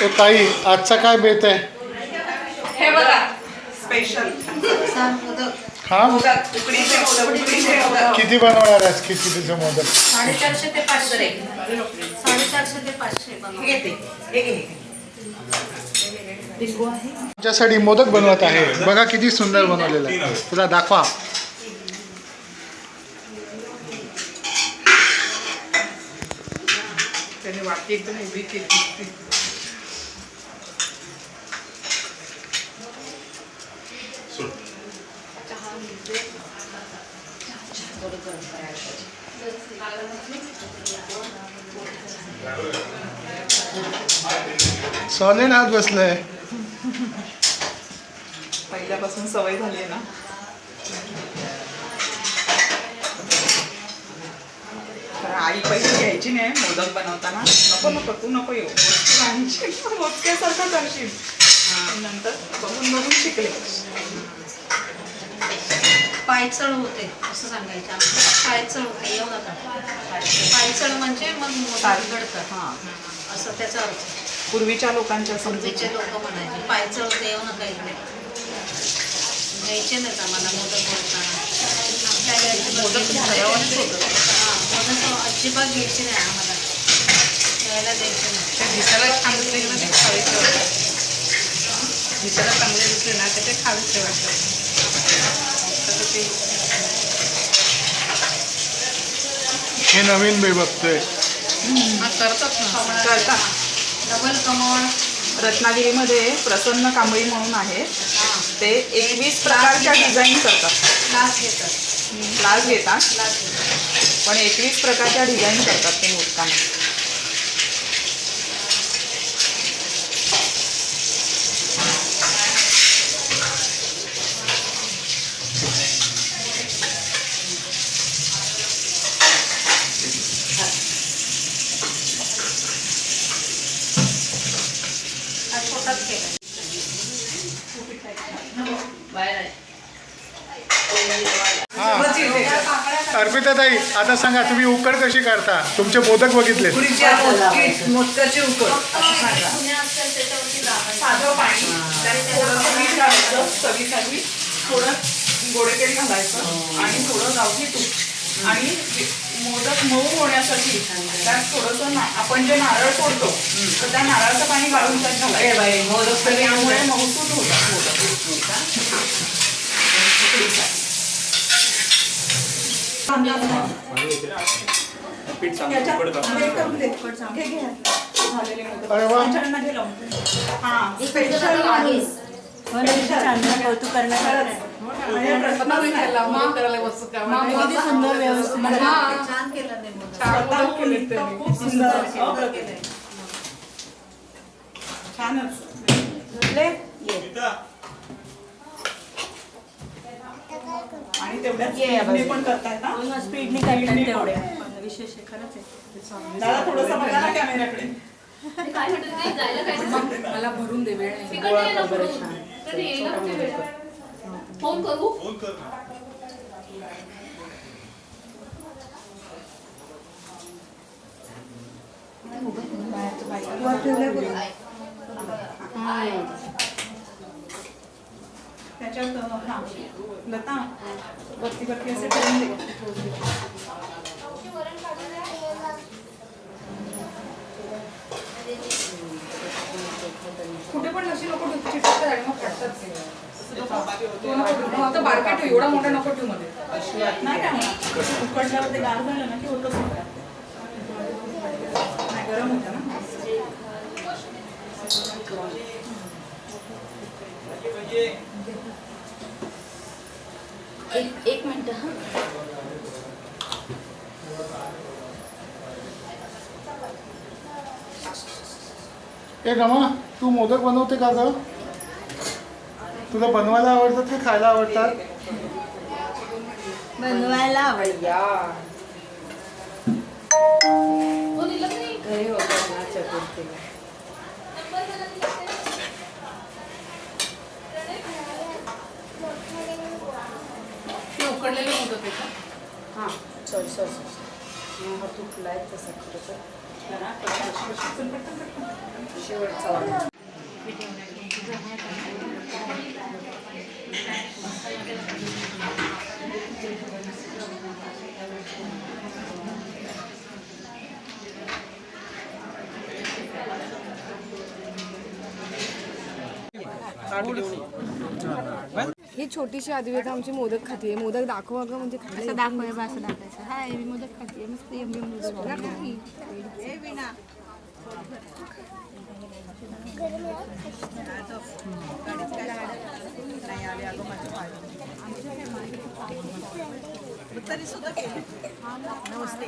तो ताई आजचा काय बेत आहे? हे बघा स्पेशल हा? किती बनवणार आहेस किती तुझं मोदक? साडेचारशे ते पाचशे. साडेचारशे ते पाचशे. हे तुझ्यासाठी मोदक बनवत आहे. बघा किती सुंदर बनवलेलं आहे. तुला दाखवा. त्याने वाटी एकदम उभी केली. सॉलिड हात बसलाय पहिल्यापासून सवय झाली आहे ना. तर आई पहिली घ्यायची नाही मोदक बनवताना. नको नको तू नको येऊ. मोजक्यासारखं करशील नंतर बघून बघून शिकले. पायचळ होते असं सांगायचं. पायचळ होते येऊ नका. पायचळ म्हणजे मग मोदक घडतं हां. असं त्याचा अर्थ. पूर्वीच्या लोकांच्या पूर्वीचे समजूचे लोक म्हणायचे पायचळ होते येऊ नका इकडे. घ्यायचे नाहीत आम्हाला मोदक बोलताना. मोदक. हां मोदक अजिबात घ्यायचे नाही आम्हाला. घ्यायला द्यायचे नाही. दिसायला छान दिसले ना ते खावीचे दिसायला चांगले दिसले ना ते खावीचे वाटतात ते हे नवीन मी बघतोय. हा, करतात ना. करतात. डबल कमळ रत्नागिरीमध्ये प्रसन्न कांबळी म्हणून आहे. ते एकवीस प्रकारच्या डिझाईन करतात. क्लास घेतात. क्लास पण एकवीस प्रकारच्या डिझाईन करतात ते मोदकांना आहे. हा. अर्पिता ताई आता सांगा तुम्ही उकड कशी काढता? तुमचे मोदक बघितले मोदकाची उकड. साधं पाणी थोडं गोडेतेल घालायचं आणि थोडं गावठी तूप. आणि मोदक मऊ होण्यासाठी त्यात थोडंसं ना आपण जे नारळ फोडतो तर त्या नारळाचं पाणी गाळून त्यात घालायचं. मोदक त्यामुळे मऊसूत होतात मोदक हां स्पेशल चांगलं कौतुक करण्यासारखं छान आणि तेवढ्याच पण करतायत ना स्पीडने तेवढे विशेष आहे खरंच आहे दादा थोडंसं बघा ना कॅमेऱ्याकडे मला भरून दे वेळ नाही ना फोन करू त्याच्यात अं, हा लता वरती वरती असे करून दे कुठे पण नशी नको ठेवू चिकटतात आणि मग फाटतात ते. तो नको ठेवू. मग आता बारका ठेव एवढा मोठा नको ठेवू मध्ये. नाही उकडल्यावर ते गार झालं ना की होतच नाही नाही गरम होतं ना. एक एक मिनिट हा. ए रमा तू मोदक बनवते का ग? तुला बनवायला आवडतात की खायला आवडतात बनवायला आवडतं. हो ते उकडलेले आहे का? हां सॉरी सॉरी सॉरी हा तुटला आहे तसा खरं तर. शेवटचा ही छोटीशी अद्वैत आमची मोदक खाते मोदक दाखव अगं म्हणजे खायला असं दाखवायचं. हाय मी मोदक खाते मस्त यम्मी मोदक. तरी सुद्धा केली. नमस्ते.